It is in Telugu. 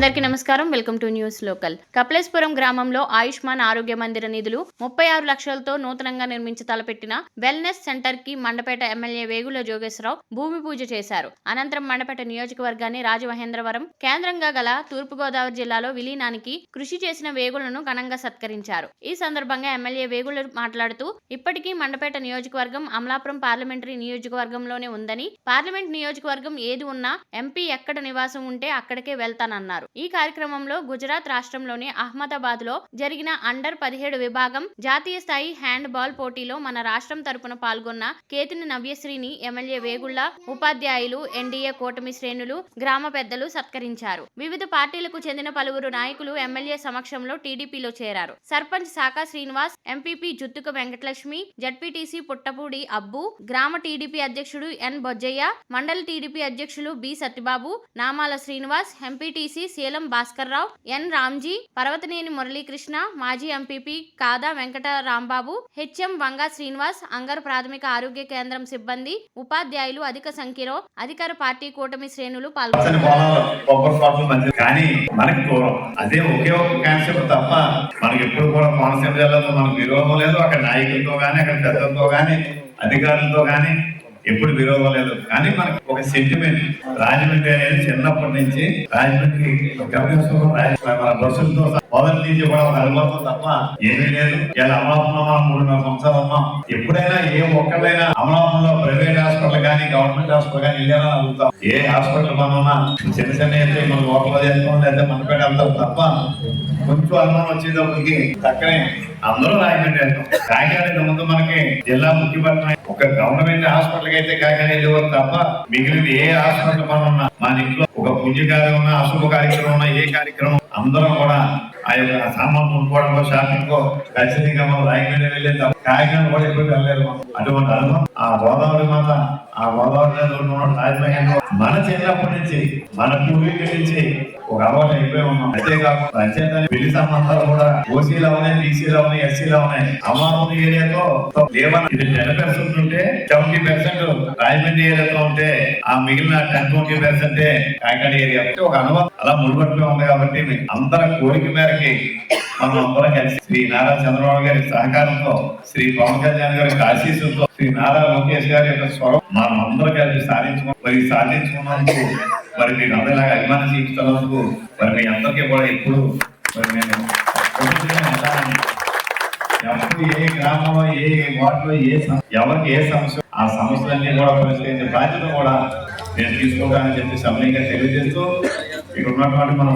అందరికీ నమస్కారం. Welcome to news local. Kapileswaram గ్రామంలో ఆయుష్మాన్ ఆరోగ్య మందిర నిధులు ముప్పై ఆరు లక్షలతో నూతనంగా నిర్మించి తలపెట్టిన వెల్నెస్ సెంటర్కి మండపేట ఎమ్మెల్యే వేగుల జోగేశ్వరరావు భూమి పూజ చేశారు. అనంతరం మండపేట నియోజకవర్గాన్ని రాజమహేంద్రవరం కేంద్రంగా గల తూర్పుగోదావరి జిల్లాలో విలీనానికి కృషి చేసిన వేగులను ఘనంగా సత్కరించారు. ఈ సందర్భంగా ఎమ్మెల్యే వేగుల మాట్లాడుతూ ఇప్పటికీ మండపేట నియోజకవర్గం అమలాపురం పార్లమెంటరీ నియోజకవర్గంలోనే ఉందని పార్లమెంట్ నియోజకవర్గం ఏది ఉన్నా ఎంపీ ఎక్కడ నివాసం ఉంటే అక్కడికే వెళ్తానన్నారు. ఈ కార్యక్రమంలో గుజరాత్ రాష్ట్రంలోని అహ్మదాబాద్లో జరిగిన అండర్ పదిహేడు విభాగం జాతీయ స్థాయి హ్యాండ్ బాల్ పోటీలో మన రాష్ట్రం తరపున పాల్గొన్న కేతిని నవ్యశ్రీని ఎమ్మెల్యే వేగుళ్ళ ఉపాధ్యాయులు ఎన్డీఏ కూటమి శ్రేణులు గ్రామ పెద్దలు సత్కరించారు. వివిధ పార్టీలకు చెందిన పలువురు నాయకులు ఎమ్మెల్యే సమక్షంలో టీడీపీలో చేరారు. సర్పంచ్ శాఖ శ్రీనివాస్ ఎంపీపీ జుత్తుక వెంకటలక్ష్మి జడ్పీటీసీ పుట్టపూడి అబ్బు గ్రామ టీడీపీ అధ్యక్షుడు ఎన్ బొజ్జయ్య మండల టీడీపీ అధ్యక్షులు B Satyababu Namala Srinivas MPTC Seelam Bhaskar Rao N Ramji Parvataneni Muralikrishna మాజీ ఎంపీపీ కాదా వెంకట రాంబాబు హెచ్ఎం వంగా శ్రీనివాస్ అంగర్ ప్రాథమిక ఆరోగ్య కేంద్రం సిబ్బంది ఉపాధ్యాయులు అధిక సంఖ్యలో అధికార పార్టీ కూటమి శ్రేణులు పాల్గొన్నారు. కానీ మనకి దూరం అదే ఒకే ఒక కాన్సెప్ట్ తప్ప మనకి ఎప్పుడు కూడా కోనసీమ జిల్లాలో మనకు విరోధం లేదు. అక్కడ నాయకులతో అక్కడ పెద్దలతో అధికారులతో ఎప్పుడు విరోధం లేదు. కానీ మనకి ఒక సెంటిమెంట్ రాజమండ్రి అనేది చిన్నప్పటి నుంచి రాజమండ్రి మన నుంచి కూడా ఒక అనుభవం తప్ప ఏమీ లేదు. ఇలా అమలాపురం మనం మూడున్నర సంవత్సరాలు ఉన్నాం. ఎప్పుడైనా ఏ ఒక్కడైనా అమలాపురంలో ప్రైవేట్ హాస్పిటల్ కానీ గవర్నమెంట్ హాస్పిటల్ కానీ వెళ్ళారా అడుగుతాం. ఏ హాస్పిటల్ మనం చిన్న చిన్న అయితే మన లోపల చేస్తాం లేదా మనపేట వెళ్తాం తప్ప కొంచెం అన్నం వచ్చేటప్పటికి చక్కనే అందరూ రాయమండ్రి కాకినాడ ముందు మనకి జిల్లా ముఖ్యపట్నం. ఒక గవర్నమెంట్ హాస్పిటల్ అయితే కాకినాడ వెళ్ళేవారు తప్ప మిగిలిన ఏ హాస్పిటల్ మనం మన ఇంట్లో ఒక పుణ్య కార్యం ఉన్నా అశుభ కార్యక్రమం ఉన్నా ఏ కార్యక్రమం అందరం కూడా ఆ యొక్క సామాన్ కొనుక్కోవడంలో షాపింగ్ ఖచ్చితంగా మనం రాయమండ్రి వెళ్ళేద్దాం తప్ప కాకినాడ కూడా ఎప్పుడు వెళ్ళలేదు అటువంటి అనుభవం ఆ గోదావరి మాత ఆ గోదావరి నదిలో ఉన్న మన చిన్నప్పటి నుంచి మన పూర్వీకుల నుంచి ఒక అలవాటు అయిపోయి ఉన్నాం. అంతేకాకుండా అంచేత పెళ్ళి సంబంధాలు కూడా ఓసీలో ఉన్నాయి బీసీలో ఉన్నాయి ఎస్సీలో ఉన్నాయి. అమరావతి ఏరియాతో లేవన ఇది టెన్ పర్సెంట్ ఉంటే సెవెంటీ పర్సెంట్ రాజమండ్రి ఏరియాతో ఉంటే ఆ మిగిలిన ten twenty percent Kakinada area. ఒక అనుభవం అలా ముడిపట్టుగా ఉంది కాబట్టి మీ అందరి కోరిక మేరకి మనం అందరం కలిసి శ్రీ నారా చంద్రబాబు గారి సహకారంతో శ్రీ పవన్ కళ్యాణ్ గారి ఆశీస్సులతో శ్రీ నారా లోకేష్ గారి యొక్క స్వరం మనం అందరం కలిసి సాధించుకో మరి సాధించుకున్నందుకు మరి మీరు అందరిలాగా అభిమానం చూపిస్తున్నందుకు మరి మీ అందరికీ కూడా ఎప్పుడు మరి నేను ఎవరికి ఎప్పుడు ఏ గ్రామంలో ఏ వార్డులో ఏ ఎవరికి ఏ సమస్య ఆ సమస్యలన్నీ కూడా పరిష్కరించే బాధ్యత కూడా నేను తీసుకుంటానని చెప్పి సమయంగా తెలియజేస్తూ ఇక్కడ ఉన్నటువంటి మన